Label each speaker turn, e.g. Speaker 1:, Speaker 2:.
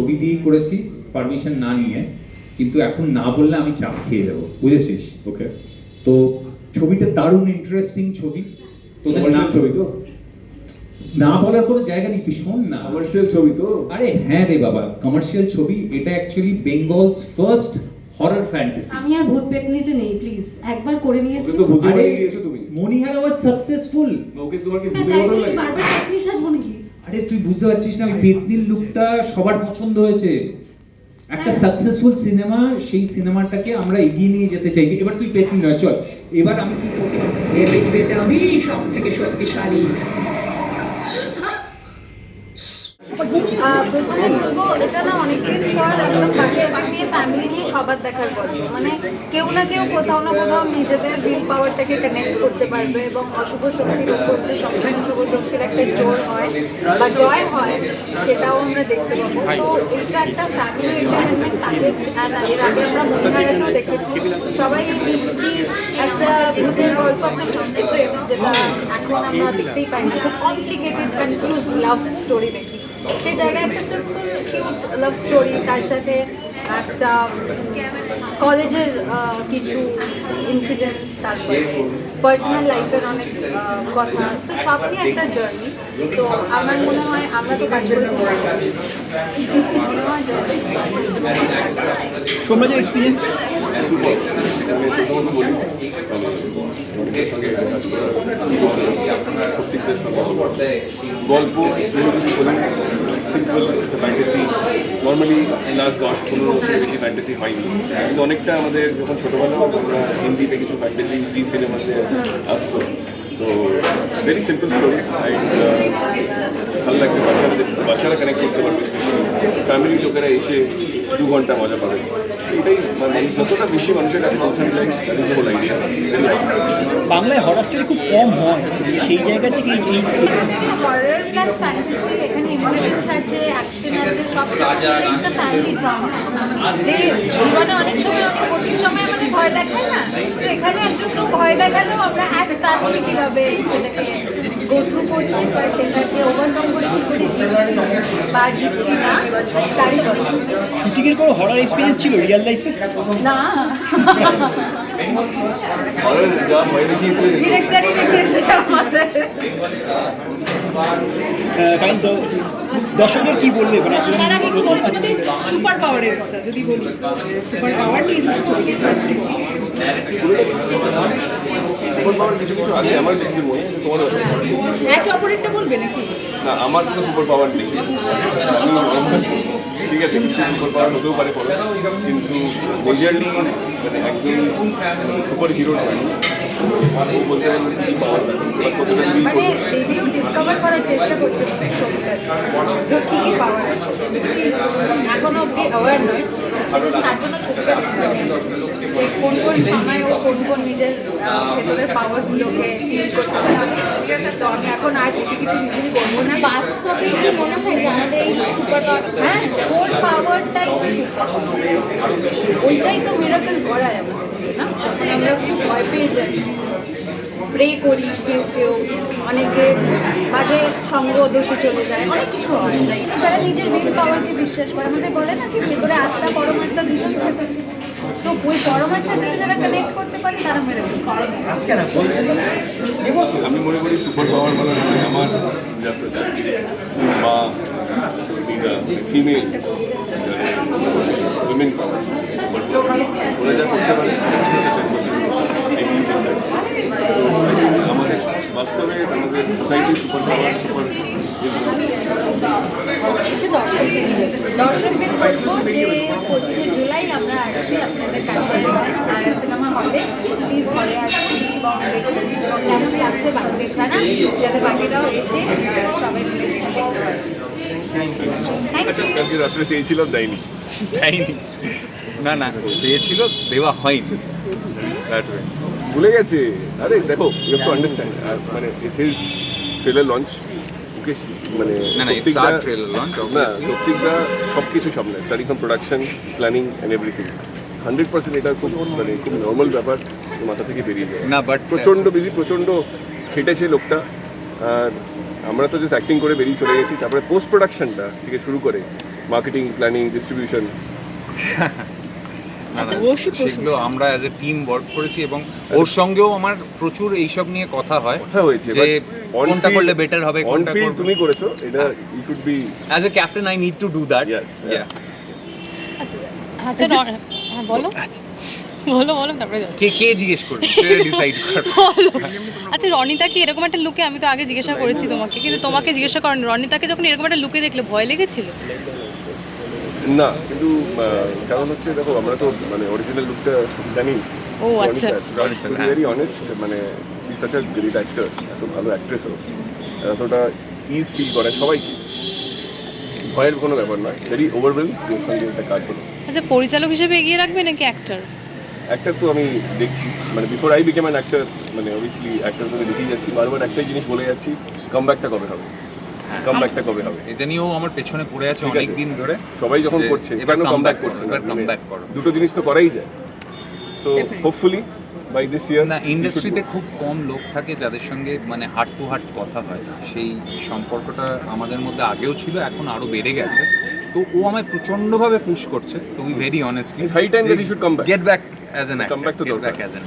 Speaker 1: ছবি দিয়েই করেছি পারমিশন না নিয়ে কিন্তু এখন না বললে আমি চাপ খেয়ে যাব। বুঝেছিস?
Speaker 2: ওকে
Speaker 1: তো ছবিটা দারুণ ইন্টারেস্টিং ছবি। তোদের
Speaker 2: কমার্শিয়াল
Speaker 1: না
Speaker 2: ছবি তো?
Speaker 1: না বলার কোনো জায়গা নেই তুই শোন না।
Speaker 2: কমার্শিয়াল ছবি তো?
Speaker 1: আরে হ্যাঁ রে বাবা কমার্শিয়াল ছবি এটা actually Bengal's first horror fantasy
Speaker 3: আমি আর ভূত পেতনিতে নেই প্লিজ একবার করে নিয়েছি।
Speaker 2: তো ভূতে
Speaker 1: আরে
Speaker 2: বাড়ি গিয়েছো তুমি।
Speaker 1: মনিহারা ওয়াজ সাকসেসফুল
Speaker 2: ওকে তোমার কি
Speaker 3: হ্যাঁ,
Speaker 2: ভূতে
Speaker 3: তাই
Speaker 2: লাগে?
Speaker 3: বারবার চাকরি সাজবো নাকি
Speaker 1: আরে তুই বুঝতে পারছিস না ওই পেতনির লুকটা সবার পছন্দ হয়েছে। একটা
Speaker 3: হ্যাঁ।
Speaker 1: সাকসেসফুল সিনেমা সেই সিনেমাটাকে আমরা এগিয়ে নিয়ে যেতে চাইছি। এবার তুই পেতনি নয় চল। এবার আমি কি করব?
Speaker 4: এ পৃথিবীতে আমি সব থেকে শক্তিশালী।
Speaker 3: ফ্যামিলি নিয়ে সবার দেখার মানে কেউ না কেউ কোথাও না কোথাও নিজেদের পাওয়ারটাকে কানেক্ট করতে পারবে এবং অশুভ শুভ একটা জোর হয় বা জয় হয়, সেটাও আমরা দেখতে পাবো। তো এটা একটা ফ্যামিলি এর আমরা দেখেছি, সবাই এই মিষ্টি একটা গল্প মিষ্টি প্রেম, যেটা এখন আমরা দেখতেই পাই না। খুব কমপ্লিকেটেড কনফিউজ লাভ স্টোরি দেখি। সেই জায়গায় একটা সিম্পল কিউট লাভ স্টোরি তার সাথে একটা কলেজের কিছু ইনসিডেন্টস তারপরে পার্সোনাল লাইফের অনেক কথা। তো সব নিয়ে একটা জার্নি তো আমার মনে হয় আমরা তো কাজ করে
Speaker 5: সোমরাজের এক্সপিরিয়েন্স
Speaker 2: গল্প সিম্পল ফ্যান্টাসি নর্মালি লাস্ট দশ পনেরো বছর বেশি ফ্যান্টাসি হয়নি। কিন্তু অনেকটা আমাদের যখন ছোটোবেলা আমরা হিন্দিতে কিছু ফ্যান্টাসি জি সিনেমাতে আসতো। তো ভেরি সিম্পল স্টোরি অ্যান্ড ভালো লাগবে বাচ্চারা বাচ্চারা কানেক্ট করতে পারবে ফ্যামিলি লোকেরা এসে দু ঘণ্টা মজা পাবে। এটাই মানে যতটা বেশি মানুষের কাছে পৌঁছানো যায় আইডিয়া
Speaker 5: বাংলায় হরার স্টোরি খুব কম হয় সেই জায়গা থেকে এই এই-
Speaker 3: প্লাস ফ্যান্টাসি এখানে ইমোশনস আছে অ্যাকশন আছে সব কিছু ফ্যামিলি ড্রামা যে জীবনে অনেক সময় অনেক কঠিন সময় আমাদের ভয় দেখায় না তো এখানে একজন কেউ ভয় দেখালেও আমরা অ্যাজ ফ্যামিলি কীভাবে সেটাকে গো করছি বা সেটাকে ওভারকাম করে কী করে জিতছি বা জিতছি না গল্প
Speaker 5: শুটিংয়ের কোনো হরার এক্সপিরিয়েন্স ছিল রিয়েল লাইফে
Speaker 3: না।
Speaker 2: আর যা ভয় দেখিয়েছে
Speaker 3: ডিরেক্টরই দেখিয়েছে আমাদের
Speaker 5: কারণ দ- দর্শকদের কি বলবে? মানে
Speaker 4: সুপার পাওয়ারের কথা যদি বলি। সুপার পাওয়ার নিয়ে
Speaker 2: কিছু কিছু আছে আমার দেখতে মনে তোমার
Speaker 4: একে অপরেরটা বলবে নাকি?
Speaker 2: না আমার কোনো সুপার পাওয়ার নেই ঠিক আছে কিছু সুপার পাওয়ার হতেও পারে পরে। কিন্তু মেজারলি মানে একজন সুপার হিরোর জানি ও বলতে পারবেন কি পাওয়ার আছে বা কতটা ফিল
Speaker 3: মানে
Speaker 2: করবে?
Speaker 3: ডিসকভার করার চেষ্টা করছে ছবিটার ওর কী কী পাওয়ার আছে? এখনও অব্দি অ্যাওয়ার নয়। কিন্তু লাগে। কোন কোন সময় ও কোন কোন নিজের ভেতরের পাওয়ারগুলোকে করতে তো আমি এখন আর বেশি কিছু নিজেই করব না। বাস্তবে কি মনে হয় যে আমাদের এই সুপার পাওয়ার হ্যাঁ কোন পাওয়ারটাই ওইটাই তো মিরাকল করায় আমাদের না? আমরা খুব ভয় পেয়ে যাই। প্রে করি কেউ কেউ অনেকে বাজে সঙ্গ দোষে চলে যায় অনেক কিছু হয়। যারা নিজের বিল পাওয়ারকে বিশ্বাস করে। আমাদের বলে না কি ভেতরে আত্মা পরমাত্মা দুজন তো ওই পরমাত্মার সাথে যারা কানেক্ট করতে পারে তারা মেরে
Speaker 2: আমি মনে করি সুপার পাওয়ার বলা হচ্ছে আমার বা ফিমেল উইমেন পাওয়ার ওরা যা করতে পারে বাস্তবে আমাদের সোসাইটি সুপার পাওয়ার সুপার
Speaker 3: এসে দর্শকদের দর্শকদের বলব যে পঁচিশে জুলাই আমরা আসছি আপনাদের কাছে সিনেমা হলে। প্লিজ হলে আসছি এবং দেখুন কেমন লাগছে বাকিদের জানা যাতে বাকিরাও এসে সবাই মিলে দেখতে পাচ্ছি থ্যাংক
Speaker 2: আচ্ছা
Speaker 3: ইউ
Speaker 2: কালকে রাত্রে চেয়েছিলাম দেয়নি।
Speaker 6: দেয়নি। না না চেয়েছিল দেওয়া হয়নি। দ্যাট ওয়ে
Speaker 2: ভুলে গেছে। আরে দেখো ইউ হ্যাভ টু আন্ডারস্ট্যান্ড মানে it's his trailer launch okay মানে
Speaker 6: না, না, our trailer launch,
Speaker 2: না
Speaker 6: obviously.
Speaker 2: সত্যিকদা সব কিছু সামনে starting from production planning and everything hundred percent এটা খুব মানে খুব নর্মাল ব্যাপার মাথা থেকে বেরিয়ে যায়।
Speaker 6: না বাট
Speaker 2: প্রচণ্ড বিজি প্রচণ্ড খেটেছে লোকটা। আর আমরা তো জাস্ট অ্যাক্টিং করে বেরিয়ে চলে গেছি। তারপরে পোস্ট প্রোডাকশনটা থেকে শুরু করে মার্কেটিং প্ল্যানিং ডিস্ট্রিবিউশন
Speaker 6: না, না,
Speaker 4: অবশ্যই প্রশংসা।
Speaker 6: সেগুলো আমরা অ্যাজ এ টিম ওয়ার্ক করেছি এবং ওর সঙ্গেও আমার প্রচুর এইসব নিয়ে কথা হয়
Speaker 2: কথা হয়েছে
Speaker 6: যে কোনটা করলে বেটার হবে কোনটা
Speaker 2: ফিল্ড তুমি করেছ এটা you should be
Speaker 6: as a captain I need to do that
Speaker 2: Yes, yeah.
Speaker 7: আচ্ছা হ্যাঁ বলো। বলো বলো তারপরে
Speaker 6: কে কে জিজ্ঞেস করবে? সেটা ডিসাইড কর
Speaker 7: আচ্ছা রনিতা কি এরকম একটা লুকে আমি তো আগে জিজ্ঞাসা করেছি তোমাকে কিন্তু তোমাকে জিজ্ঞাসা করেন রনিতাকে যখন এরকম একটা লুকে দেখলে ভয় লেগেছিল?
Speaker 2: না কিন্তু কারণ হচ্ছে দেখো আমরা তো মানে অরিজিনাল লুকটা জানি।
Speaker 7: ও আচ্ছা।
Speaker 2: ভেরি অনেস্ট মানে see such a great actor এত ভালো অ্যাক্ট্রেসও এতটা ইজ ফিল করে সবাইকে। ভয়ের কোনো ব্যাপার নয় ভেরি ওভারওয়েল যে সঙ্গে একটা কাজ হলো।
Speaker 7: আচ্ছা পরিচালক হিসেবে এগিয়ে রাখবে নাকি অ্যাক্টর
Speaker 2: অ্যাক্টর তো আমি দেখছি। মানে before I became an actor মানে অবভিয়াসলি অ্যাক্টর তো দেখেই যাচ্ছি। বারবার একটাই জিনিস বলে যাচ্ছি কাম ব্যাকটা কবে হবে? কাম ব্যাকটা কবে হবে?
Speaker 6: এটা নিয়েও আমার পেছনে পড়ে আছে অনেক দিন ধরে।
Speaker 2: সবাই যখন করছে
Speaker 6: এবার
Speaker 2: কাম ব্যাক
Speaker 6: করো,
Speaker 2: করছে
Speaker 6: এবার
Speaker 2: মানে
Speaker 6: comeback করো।
Speaker 2: দুটো জিনিস তো করাই যায়। So hopefully by this year
Speaker 6: না ইন্ডাস্ট্রিতে খুব কম লোক থাকে যাদের সঙ্গে মানে হার্ট টু হার্ট কথা হয়। সেই সম্পর্কটা আমাদের মধ্যে আগেও ছিল এখন আরও বেড়ে গেছে। তো ও আমায় প্রচন্ডভাবে পুশ করছে to be very honestly
Speaker 2: high time that he should come back.
Speaker 6: Get back as an get
Speaker 2: দরকার।
Speaker 6: Back as an